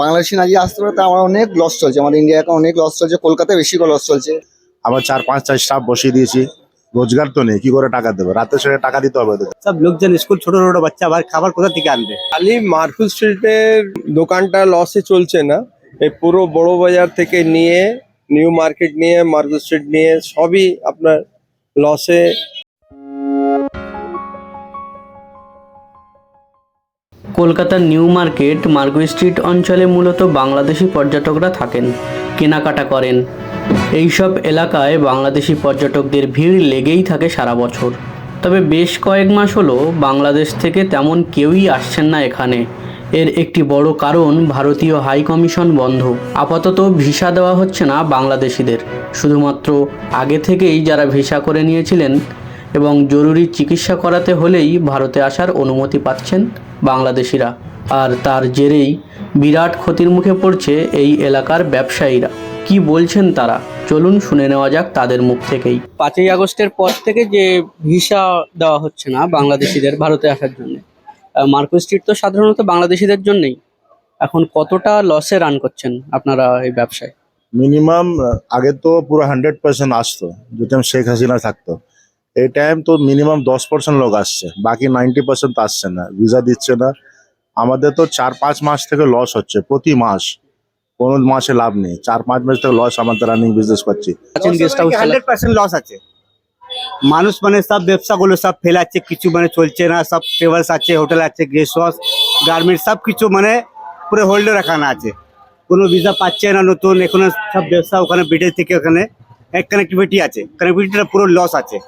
বাংলাদেশি না গিয়ে আসতে পারে তা আমার অনেক লস চলছে। আমার ইন্ডিয়া এখন অনেক লস চলছে কলকাতায় বেশি করে লস চলছে। আবার চার পাঁচটা স্টাফ বসিয়ে দিয়েছি। রোজগার তো নেই কি করে টাকা দেবো? রাতের সেটা টাকা দিতে হবে সব লোকজন স্কুল ছোট ছোট বাচ্চা আবার খাবার কোথা থেকে আনবে? খালি মার্কুল স্ট্রিটের দোকানটা লসে চলছে না। এই পুরো বড় বাজার থেকে নিয়ে নিউ মার্কেট নিয়ে মার্কুল স্ট্রিট নিয়ে সবই আপনার লসে কলকাতার নিউ মার্কেট, মার্গো স্ট্রিট অঞ্চলে মূলত বাংলাদেশি পর্যটকরা থাকেন, কেনাকাটা করেন। এইসব এলাকায় বাংলাদেশি পর্যটকদের ভিড় লেগেই থাকে সারা বছর। তবে বেশ কয়েক মাস হলো বাংলাদেশ থেকে তেমন কেউই আসছেন না এখানে। এর একটি বড় কারণ ভারতীয় হাই কমিশন বন্ধ। আপাতত ভিসা দেওয়া হচ্ছে না বাংলাদেশিদের। শুধুমাত্র আগে থেকেই যারা ভিসা করে নিয়েছিলেন এবং জরুরি চিকিৎসা করাতে হলেই ভারতে আসার অনুমতি পাচ্ছেন বাংলাদেশিরা। আর তার জেরেই বিরাট ক্ষতির মুখে পড়ছে এই এলাকার ব্যবসায়ীরা। কি বলছেন তারা? চলুন শুনে নেওয়া যাক তাদের মুখ থেকেই। পাঁচই আগস্টের পর থেকে যে ভিসা দেওয়া হচ্ছে না বাংলাদেশিদের ভারতে আসার জন্য মার্কো স্ট্রিট তো সাধারণত বাংলাদেশিদের জন্যই। এখন কতটা লসে রান করছেন আপনারা এই ব্যবসায়? মিনিমাম আগে তো পুরো হান্ড্রেড পার্সেন্ট আসতো যে টাইম শেখ হাসিনা থাকতো। এই টাইম তো মিনিমাম দশ পার্সেন্ট লোক আসছে বাকি নাইনটি পার্সেন্ট আসছে না ভিসা দিচ্ছে না। আমাদের তো চার পাঁচ মাস থেকে লস হচ্ছে প্রতি মাস কোনো মাসে লাভ নেই। চার পাঁচ মাস থেকে লস আমাদের রানিং বিজনেস করছি। আছেন guest house hundred percent loss আছে। মানুষ মানে সব ব্যবসাগুলো সব ফেলাচ্ছে কিছু মানে চলছে না সব ট্রেভেলস আছে হোটেল আছে গেস্ট হাউস গার্মেন্টস সব কিছু মানে পুরো হোল্ডে রাখানো আছে। কোনো ভিসা পাচ্ছে না নতুন এখানে সব ব্যবসা ওখানে বিদেশ থেকে ওখানে এক কানেক্টিভিটি আছে। কানেক্টিভিটিটা পুরো লস আছে।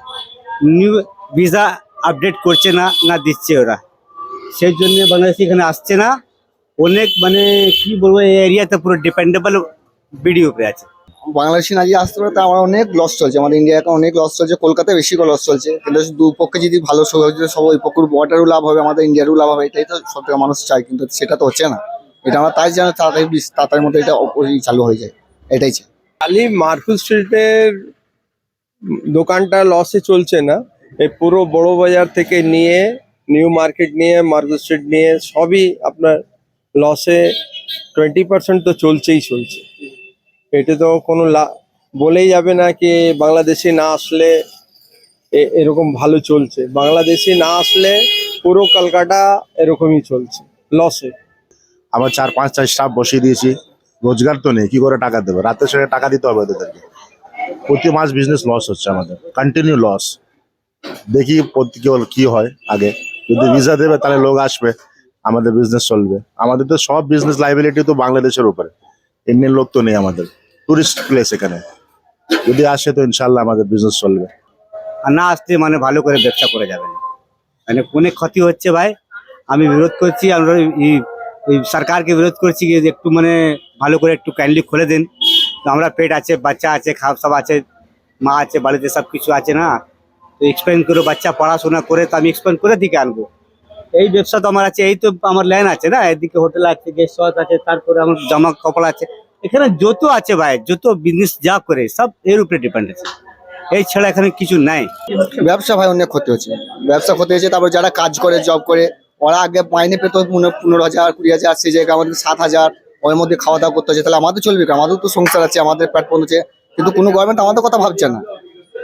নিউ ভিসা আপডেট করছে না না দিচ্ছে ওরা। সেই জন্য বাংলাদেশ এখানে আসছে না। অনেক মানে কি বলব এই এরিয়াতে পুরো ডিপেন্ডেবল বিডি উপরে আছে। বাংলাদেশি না গিয়ে আসতে পারে তা আমার অনেক লস চলছে। আমাদের ইন্ডিয়া এখন অনেক লস চলছে কলকাতায় বেশি করে লস চলছে। কিন্তু দুপক্ষে যদি ভালো সহযোগিতা সব ওই পক্ষের বর্ডারও লাভ হবে আমাদের ইন্ডিয়ারও লাভ হবে এটাই তো সব থেকে মানুষ চায়। কিন্তু সেটা তো হচ্ছে না। এটা আমরা তাই যেন তাড়াতাড়ি তাড়াতাড়ির মধ্যে এটা চালু হয়ে যায়। এটাই চাই। খালি মারফুল স্ট্রিটের দোকানটা লসে চলছে না। এই পুরো বড় বাজার থেকে নিয়ে নিউ মার্কেট নিয়ে মার্কুল স্ট্রিট নিয়ে সবই আপনার লসে টোয়েন্টি পার্সেন্ট তো চলছেই চলছে। এটা তো কোনো বলেই যাবে না কি বাংলাদেশি না আসলে এরকম ভালো চলছে। বাংলাদেশি না আসলে পুরো কলকাতা এরকমই চলছে লসে আবার চার পাঁচটা স্টাফ বসিয়ে দিয়েছি। রোজগার তো নেই, কি করে টাকা দেবে? রাতের সেটা টাকা দিতে হবে ওদেরকে। প্রতি মাস বিজনেস লস হচ্ছে আমাদের। কন্টিনিউ লস দেখি কি হয় আগে। যদি ভিসা দেবে, তাহলে লোক আসবে। আমাদের বিজনেস চলবে। আমাদের তো সব বিজনেস লাইবিলিটি তো বাংলাদেশের উপরে। ইন্ডিয়ান লোক তো নেই আমাদের। টুরিস্ট প্লেস এখানে। যদি আসে তো ইনশাল্লাহ আমাদের বিজনেস চলবে। আর না আসতে মানে ভালো করে ব্যবসা করে যাবে না। মানে অনেক ক্ষতি হচ্ছে ভাই, আমি বিরোধ করছি, আমরা সরকারকে বিরোধ করছি যে একটু মানে ভালো করে একটু কাইন্ডলি খুলে দিন। তো আমরা পেট আছে, বাচ্চা আছে খাপ সব আছে, মা আছে, বাড়িতে সব কিছু আছে না? তো এক্সপ্লেন করে, বাচ্চা পড়াশোনা করে তো আমি এক্সপ্লেন করে দিকে আনব। এই ব্যবসা তো আমার আছে, এই তো আমার লাইন আছে না? এদিকে হোটেল আছে গেস্ট হাউস আছে, তারপরে আমার জামা কাপড় আছে। এখানে যত আছে ভাই, যত বিজনেস যা করে, সব এর উপরে ডিপেন্ড আছে। এই ছাড়া এখানে কিছু নাই। ব্যবসা ভাই, অনেক ক্ষতি হচ্ছে। ব্যবসা ক্ষতি হয়েছে, তারপর যারা কাজ করে জব করে, ওরা আগে মাইনে পেতো পনেরো হাজার, কুড়ি হাজার, সেই জায়গায় আমাদের সাত হাজার। ওর মধ্যে খাওয়া দাওয়া করতে হচ্ছে, তাহলে আমাদের চলবে? আমাদের তো সংসার আছে, আমাদের পেট পড়ছে কিন্তু কোনো গভর্নমেন্ট আমাদের কথা ভাবছে না।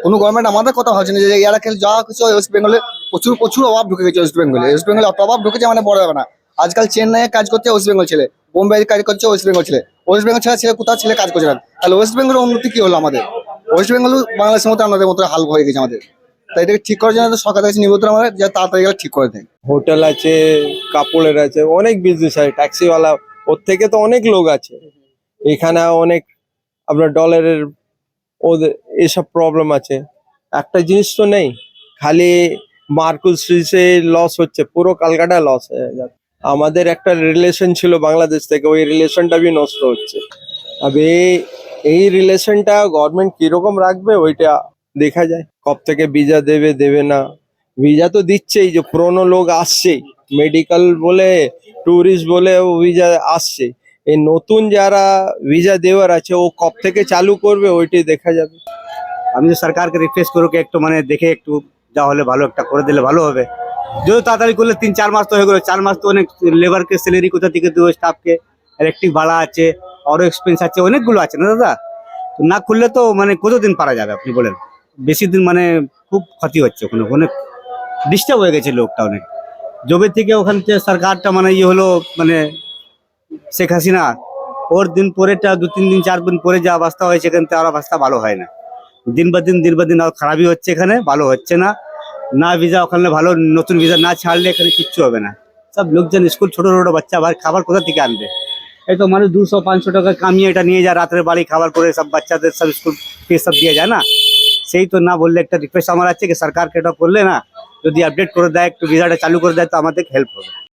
কোনো গভর্নমেন্ট আমাদের কথা ভাবছে না যে এরা খেলে যা কিছু ওয়েস্ট বেঙ্গলে প্রচুর প্রচুর অভাব ঢুকে গেছে ওয়েস্ট বেঙ্গলে ওয়েস্ট বেঙ্গলে অত অভাব ঢুকেছে মানে বড় হবে না। আজকাল চেন্নাইয়ে কাজ করছে ওয়েস্ট বেঙ্গল ছেলে বোম্বে কাজ করছে ওয়েস্ট বেঙ্গল ছেলে। ওয়েস্ট বেঙ্গল ছেলে ছেলে কোথাও ছেলে কাজ করছে না? তাহলে ওয়েস্ট বেঙ্গলের উন্নতি কি হলো আমাদের? ওয়েস্ট বেঙ্গল বাংলাদেশের মতো আমাদের মতো হাল হয়ে গেছে আমাদের। তাই এটাকে ঠিক করার জন্য তো সরকারের কাছে নিবেদন আমাদের যে তাড়াতাড়ি ঠিক করে দেয়। হোটেল আছে, কাপড়ের আছে, অনেক বিজনেস আছে ট্যাক্সিওয়ালা ওর থেকে তো অনেক লোক আছে। এখানে অনেক আপনার ডলারের ওদের এসব প্রবলেম আছে। একটা জিনিস তো নেই, খালি মার্কুল স্ট্রিটে লস হচ্ছে, পুরো কালকাটা লস হয়ে যাচ্ছে। আমাদের একটা রিলেশন ছিল বাংলাদেশ থেকে, ওই রিলেশনটা বি নষ্ট হচ্ছে। আবে এই রিলেশনটা গভর্নমেন্ট কীরকম রাখবে, ওইটা দেখা যায়। কব থেকে ভিজা দেবে দেবে না। ভিজা তো দিচ্ছেই যে পুরোনো লোক আসছেই। মেডিকেল বলে ট্যুরিস্ট বলে ও ভিজা আসছে। এই নতুন যারা ভিসা দেওয়ার আছে, ও কব থেকে চালু করবে ওইটাই দেখা যাবে। আমি তো সরকারকে রিকোয়েস্ট করব একটু মানে দেখে একটু যা হলে ভালো, একটা করে দিলে ভালো হবে। যত তাড়াতাড়ি করলে তিন, চার মাস তো হয়ে গেলো, চার মাস তো অনেক লেবারকে স্যালারি কোথা থেকে দেবো স্টাফকে ইলেকট্রিক ভাড়া আছে আরও এক্সপেন্স আছে, অনেকগুলো আছে না দাদা? না খুললে তো মানে কতদিন পারা যাবে আপনি বলেন? বেশি দিন মানে খুব ক্ষতি হচ্ছে ওখানে, অনেক ডিস্টার্ব হয়ে গেছে লোকটা অনেক। জবে থেকে ওখান থেকে সরকারটা মানে ইয়ে হলো মানে শেখ হাসিনা, ওর দিন পরেটা দু তিন দিন, চার দিন পরে যা অবস্থা হয়েছে এখান থেকে আর অবস্থা ভালো হয় না। দিন বা দিন দিন বা দিন আর খারাপই হচ্ছে এখানে, ভালো হচ্ছে না। না ভিসা ওখানে ভালো, নতুন ভিসা না ছাড়লে এখানে কিচ্ছু হবে না। সব লোকজন স্কুল, ছোট, ছোটো বাচ্চা আবার খাবার কোথা থেকে আনবে? এই তো মানুষ দুশো, পাঁচশো টাকা কামিয়ে এটা নিয়ে যায়, রাত্রে বাড়ি খাবার করে সব বাচ্চাদের সব স্কুল ফিস সব দিয়ে যায় না। সেই তো না বললে একটা রিকোয়েস্ট আমার আছে কি সরকারকে এটা করলে না যদি আপডেট করে দেয় একটু ভিসাটা চালু করে দেয় তো আমাদের হেল্প হবে।